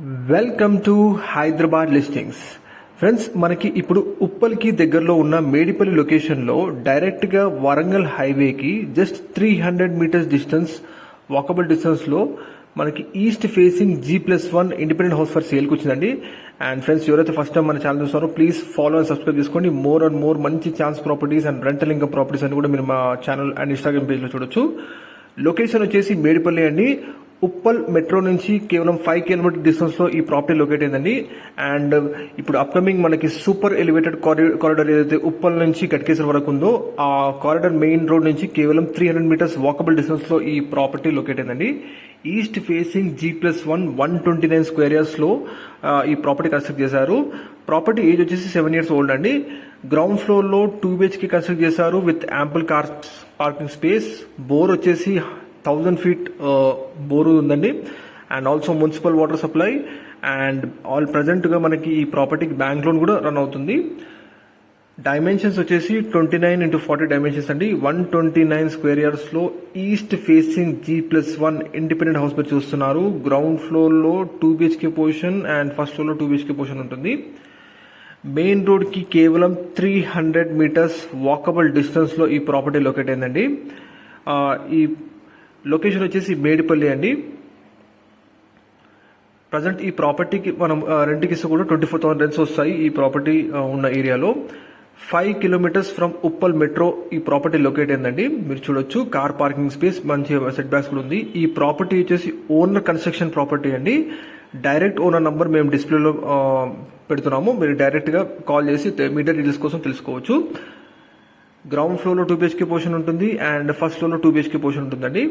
Welcome to Hyderabad listings friends మనకి ఇప్పుడు ఉప్పల్కి దగ్గరలో ఉన్న మేడిపల్లి లొకేషన్లో డైరెక్ట్గా వరంగల్ హైవేకి just three hundred metres distance walkable డిస్టెన్స్లో మనకి east facing G plus one independent house for సేల్కి వచ్చిందండి. అండ్ ఫ్రెండ్స్ ఎవరైతే ఫస్ట్ టైం మన ఛానల్ చూస్తారో ప్లీజ్ ఫాలో అండ్ సబ్స్క్రైబ్ చేసుకోండి. మోర్ అండ్ మోర్ మంచి chance properties and rental income properties అని కూడా మీరు మా ఛానల్ అండ్ ఇన్స్టాగ్రామ్ పేజ్లో చూడొచ్చు. లొకేషన్ వచ్చేసి మేడిపల్లి అండి. ఉప్పల్ మెట్రో నుంచి కేవలం ఫైవ్ కిలోమీటర్ డిస్టెన్స్లో ఈ ప్రాపర్టీ లొకేట్ అయిందండి. అండ్ ఇప్పుడు అప్కమింగ్ మనకి సూపర్ ఎలివేటెడ్ కారిడార్ ఏదైతే ఉప్పల్ నుంచి గట్కేశ్వర వరకు ఉందో ఆ కారిడార్ మెయిన్ రోడ్ నుంచి కేవలం త్రీ హండ్రెడ్ మీటర్స్ వాకబుల్ డిస్టెన్స్లో ఈ ప్రాపర్టీ లొకేట్ అయిందండి. East facing G plus one one twenty nine స్క్వేర్లో ఈ ప్రాపర్టీ కన్స్ట్రక్ట్ చేశారు. ప్రాపర్టీ ఏజ్ వచ్చేసి సెవెన్ ఇయర్స్ ఓల్డ్ అండి. గ్రౌండ్ ఫ్లోర్లో టూ బిహెచ్కే కన్స్ట్రక్ట్ చేశారు with ample car parking space bore వచ్చేసి థౌజండ్ ఫీట్ బోరు ఉందండి. And also municipal water supply and all ప్రజెంట్గా మనకి ఈ ప్రాపర్టీకి బ్యాంక్ లోన్ కూడా రన్ అవుతుంది. డైమెన్షన్స్ వచ్చేసి twenty nine into forty dimensions అండి. వన్ ట్వంటీ నైన్ స్క్వేర్ ఇయర్స్లో east facing G plus one independent house మీరు చూస్తున్నారు. గ్రౌండ్ ఫ్లోర్లో two BHK position and first ఫ్లోర్లో టూ బిహెచ్కే పొజిషన్ ఉంటుంది. మెయిన్ రోడ్కి కేవలం త్రీ హండ్రెడ్ మీటర్స్ వాకబుల్ డిస్టెన్స్లో ఈ ప్రాపర్టీ లొకేట్ అయిందండి. ఈ లొకేషన్ వచ్చేసి మేడిపల్లి అండి. ప్రజెంట్ ఈ ప్రాపర్టీకి మనం రెంట్కి ఇస్తే కూడా ట్వంటీ ఫోర్ థౌసండ్ రెంట్స్ వస్తాయి ఈ ప్రాపర్టీ ఉన్న ఏరియాలో. Five kilometres from Uppal metro ఈ ప్రాపర్టీ లొకేట్ అయిందండి మీరు చూడొచ్చు. కార్ పార్కింగ్ స్పేస్ మంచి సెట్ బ్యాక్స్ కూడా ఉంది. ఈ ప్రాపర్టీ వచ్చేసి ఓనర్ కన్స్ట్రక్షన్ ప్రాపర్టీ అండి. డైరెక్ట్ ఓనర్ నంబర్ మేము డిస్ప్లేలో పెడుతున్నాము. మీరు డైరెక్ట్గా కాల్ చేసి మీటర్ డీటెయిల్స్ కోసం తెలుసుకోవచ్చు. గ్రౌండ్ ఫ్లోర్లో టూ బిహెచ్కే పోర్షన్ ఉంటుంది అండ్ ఫస్ట్ ఫ్లోర్లో టూ బిహెచ్కే పోర్షన్ ఉంటుందండి.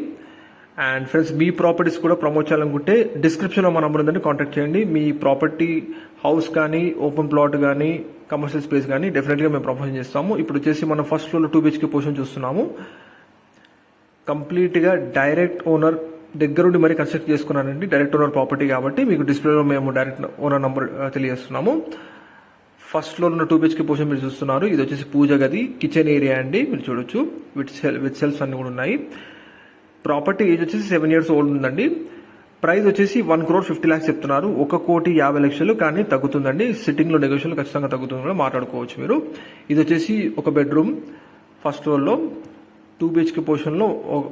అండ్ ఫ్రెండ్స్ మీ ప్రాపర్టీస్ కూడా ప్రమోట్ చేయాలనుకుంటే డిస్క్రిప్షన్లో మా నంబర్ ఉందండి కాంటాక్ట్ చేయండి. మీ ప్రాపర్టీ హౌస్ కానీ ఓపెన్ ప్లాట్ కానీ కమర్షియల్ స్పేస్ కానీ డెఫినెట్గా మేము ప్రమోషన్ చేస్తాము. ఇప్పుడు వచ్చేసి మనం ఫస్ట్ ఫ్లోర్లో టూ బిహెచ్కే పోర్షన్ చూస్తున్నాము. కంప్లీట్గా డైరెక్ట్ ఓనర్ దగ్గరుండి మరి కన్స్ట్రక్ట్ చేసుకున్నానండి. డైరెక్ట్ ఓనర్ ప్రాపర్టీ కాబట్టి మీకు డిస్ప్లేలో మేము డైరెక్ట్ ఓనర్ నంబర్ తెలియజేస్తున్నాము. ఫస్ట్ ఫ్లోర్ ఉన్న టూ బిహెచ్కే పోర్షన్ మీరు చూస్తున్నారు. ఇది వచ్చేసి పూజ గది కిచెన్ ఏరియా అండి. మీరు చూడొచ్చు. విత్ సెల్ విత్ సెల్స్ అన్ని కూడా ఉన్నాయి. ప్రాపర్టీ ఏజ్ వచ్చేసి సెవెన్ ఇయర్స్ ఓల్డ్ ఉందండి. ప్రైస్ వచ్చేసి వన్ క్రోర్ ఫిఫ్టీ ల్యాక్స్ చెప్తున్నారు. ఒక కోటి యాభై లక్షలు కానీ తగ్గుతుందండి. సిట్టింగ్లో నెగోషియల్ ఖచ్చితంగా తగ్గుతుంది కూడా మాట్లాడుకోవచ్చు మీరు. ఇది వచ్చేసి ఒక బెడ్రూమ్ ఫస్ట్ ఫ్లోర్లో టూ బిహెచ్కే పోర్షన్లో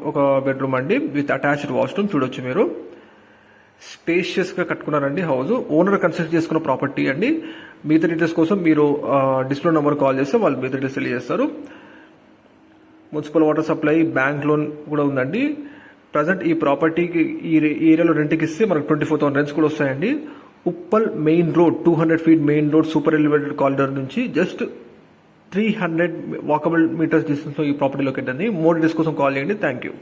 ఒక- బెడ్రూమ్ అండి. విత్ అటాచ్డ్ వాష్రూమ్ చూడొచ్చు మీరు. స్పేషియస్గా కట్టుకున్నారండి హౌస్ ఓనర్ కన్స్ట్రక్ట్ చేసుకున్న ప్రాపర్టీ అండి. మిగతా డీటెయిల్స్ కోసం మీరు డిస్ప్లే నెంబర్ కాల్ చేస్తే వాళ్ళు మిగతా డీటెయిల్స్ తెలియజేస్తారు. Municipal water supply bank loan కూడా ఉందండి. ప్రజెంట్ ఈ ప్రాపర్టీకి ఈ ఏరియాలో రెంట్కి ఇస్తే మనకు ట్వంటీ ఫోర్ థౌసండ్ రెంట్స్ కూడా వస్తాయండి. Uppal main road two hundred feet main road super elevated corridor నుంచి just three hundred walkable metres డిస్టెన్స్లో ఈ ప్రాపర్టీ లొకేట్ అండి. మోర్ డీటెయిల్స్ కోసం కాల్ చేయండి. Thank you